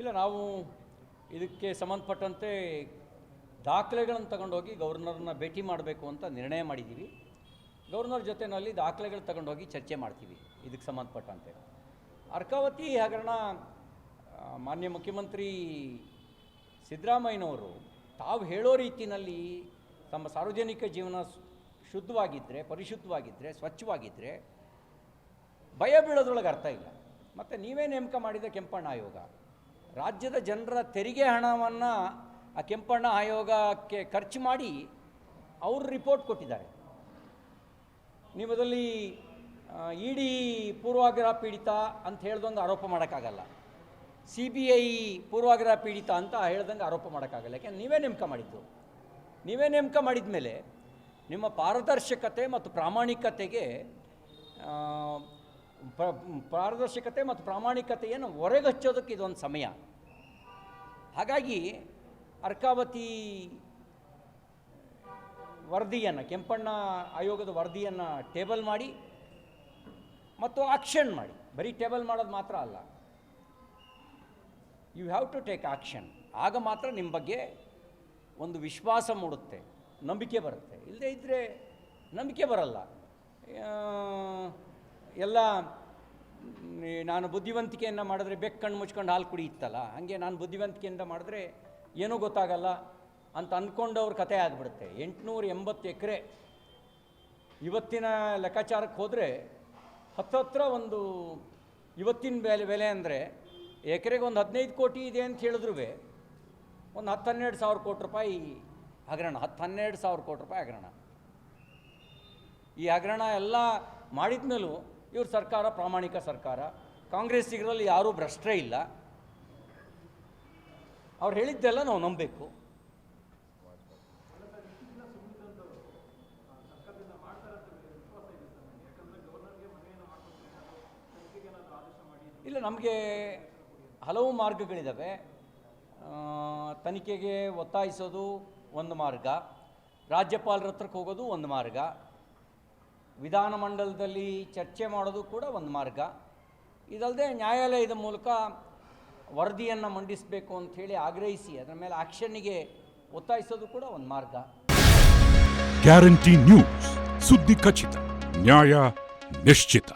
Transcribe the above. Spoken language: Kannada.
ಇಲ್ಲ, ನಾವು ಇದಕ್ಕೆ ಸಂಬಂಧಪಟ್ಟಂತೆ ದಾಖಲೆಗಳನ್ನು ತಗೊಂಡೋಗಿ ಗವರ್ನರ್ನ ಭೇಟಿ ಮಾಡಬೇಕು ಅಂತ ನಿರ್ಣಯ ಮಾಡಿದ್ದೀವಿ. ಗವರ್ನರ್ ಜೊತೆಯಲ್ಲಿ ದಾಖಲೆಗಳು ತಗೊಂಡೋಗಿ ಚರ್ಚೆ ಮಾಡ್ತೀವಿ ಇದಕ್ಕೆ ಸಂಬಂಧಪಟ್ಟಂತೆ. ಅರ್ಕಾವತಿ ಹಗರಣ ಮಾನ್ಯ ಮುಖ್ಯಮಂತ್ರಿ ಸಿದ್ದರಾಮಯ್ಯನವರು ತಾವು ಹೇಳೋ ರೀತಿಯಲ್ಲಿ ತಮ್ಮ ಸಾರ್ವಜನಿಕ ಜೀವನ ಶುದ್ಧವಾಗಿದ್ದರೆ ಪರಿಶುದ್ಧವಾಗಿದ್ದರೆ ಸ್ವಚ್ಛವಾಗಿದ್ದರೆ ಭಯ ಬೀಳೋದ್ರೊಳಗೆ ಅರ್ಥ ಇಲ್ಲ. ಮತ್ತು ನೀವೇ ನೇಮಕ ಮಾಡಿದ ಕೆಂಪಣ್ಣ ಆಯೋಗ. ರಾಜ್ಯದ ಜನರ ತೆರಿಗೆ ಹಣವನ್ನು ಆ ಕೆಂಪಣ್ಣ ಆಯೋಗಕ್ಕೆ ಖರ್ಚು ಮಾಡಿ ಅವರು ರಿಪೋರ್ಟ್ ಕೊಟ್ಟಿದ್ದಾರೆ. ನೀವು ಅದರಲ್ಲಿ ಇಡಿ ಪೂರ್ವಾಗ್ರಹ ಪೀಡಿತ ಅಂತ ಹೇಳ್ದಂಗೆ ಆರೋಪ ಮಾಡೋಕ್ಕಾಗಲ್ಲ. ಸಿ ಬಿ ಐ ಪೂರ್ವಾಗ್ರಹ ಪೀಡಿತ ಅಂತ ಹೇಳ್ದಂಗೆ ಆರೋಪ ಮಾಡೋಕ್ಕಾಗಲ್ಲ. ಯಾಕೆಂದ್ರೆ ನೀವೇ ನೇಮಕ ಮಾಡಿದ್ದು. ನೀವೇ ನೇಮಕ ಮಾಡಿದ ಮೇಲೆ ನಿಮ್ಮ ಪಾರದರ್ಶಕತೆ ಮತ್ತು ಪ್ರಾಮಾಣಿಕತೆಗೆ ಪಾರದರ್ಶಕತೆ ಮತ್ತು ಪ್ರಾಮಾಣಿಕತೆಯನ್ನು ಹೊರಗಚ್ಚೋದಕ್ಕೆ ಇದೊಂದು ಸಮಯ. ಹಾಗಾಗಿ ಅರ್ಕಾವತಿ ವರದಿಯನ್ನು, ಕೆಂಪಣ್ಣ ಆಯೋಗದ ವರದಿಯನ್ನು ಟೇಬಲ್ ಮಾಡಿ ಮತ್ತು ಆಕ್ಷನ್ ಮಾಡಿ. ಬರೀ ಟೇಬಲ್ ಮಾಡೋದು ಮಾತ್ರ ಅಲ್ಲ. You have to take action ಆಗ ಮಾತ್ರ ನಿಮ್ಮ ಬಗ್ಗೆ ಒಂದು ವಿಶ್ವಾಸ ಮೂಡುತ್ತೆ, ನಂಬಿಕೆ ಬರುತ್ತೆ. ಇಲ್ಲದೇ ಇದ್ದರೆ ನಂಬಿಕೆ ಬರಲ್ಲ. ಎಲ್ಲ ನಾನು ಬುದ್ಧಿವಂತಿಕೆಯನ್ನು ಮಾಡಿದ್ರೆ ಬೆಕ್ಕು ಕಣ್ಣು ಮುಚ್ಕೊಂಡು ಹಾಲು ಕುಡಿಯುತ್ತಲ್ಲ ಹಾಗೆ ನಾನು ಬುದ್ಧಿವಂತಿಕೆಯಿಂದ ಮಾಡಿದ್ರೆ ಏನೂ ಗೊತ್ತಾಗಲ್ಲ ಅಂತ ಅಂದ್ಕೊಂಡವ್ರ ಕತೆ ಆಗಿಬಿಡುತ್ತೆ. ಎಂಟುನೂರ ಎಂಬತ್ತು ಎಕರೆ ಇವತ್ತಿನ ಲೆಕ್ಕಾಚಾರಕ್ಕೆ ಹೋದರೆ ಹತ್ತತ್ರ ಒಂದು ಇವತ್ತಿನ ಬೆಲೆ ಬೆಲೆ ಅಂದರೆ ಎಕರೆಗೆ ಒಂದು ಹದಿನೈದು ಕೋಟಿ ಇದೆ ಅಂತ ಹೇಳಿದ್ರು ಒಂದು ಹತ್ತು ಹನ್ನೆರಡು ಸಾವಿರ ಕೋಟಿ ರೂಪಾಯಿ ಹಗರಣ, ಹತ್ತು ಹನ್ನೆರಡು ಸಾವಿರ ಕೋಟಿ ರೂಪಾಯಿ ಹಗರಣ. ಈ ಹಗರಣ ಎಲ್ಲ ಮಾಡಿದ ಮೇಲೂ ಇವ್ರ ಸರ್ಕಾರ ಪ್ರಾಮಾಣಿಕ ಸರ್ಕಾರ. ಕಾಂಗ್ರೆಸ್ಸಿಗರಲ್ಲಿ ಯಾರೂ ಭ್ರಷ್ಟರೇ ಇಲ್ಲ. ಅವ್ರು ಹೇಳಿದ್ದೆಲ್ಲ ನಾವು ನಂಬಬೇಕು. ಇಲ್ಲ, ನಮಗೆ ಹಲವು ಮಾರ್ಗಗಳಿದ್ದಾವೆ ತನಿಖೆಗೆ ಒತ್ತಾಯಿಸೋದು ಒಂದು ಮಾರ್ಗ. ರಾಜ್ಯಪಾಲರ ಹತ್ರಕ್ಕೆ ಹೋಗೋದು ಒಂದು ಮಾರ್ಗ. ವಿಧಾನಮಂಡಲದಲ್ಲಿ ಚರ್ಚೆ ಮಾಡೋದು ಕೂಡ ಒಂದು ಮಾರ್ಗ. ಇದಲ್ಲದೆ ನ್ಯಾಯಾಲಯದ ಮೂಲಕ ವರದಿಯನ್ನು ಮಂಡಿಸಬೇಕು ಅಂಥೇಳಿ ಆಗ್ರಹಿಸಿ, ಅದರ ಮೇಲೆ ಆಕ್ಷನ್ನಿಗೆ ಒತ್ತಾಯಿಸೋದು ಕೂಡ ಒಂದು ಮಾರ್ಗ. Guarantee news. ಸುದ್ದಿ ಖಚಿತ, ನ್ಯಾಯ ನಿಶ್ಚಿತ.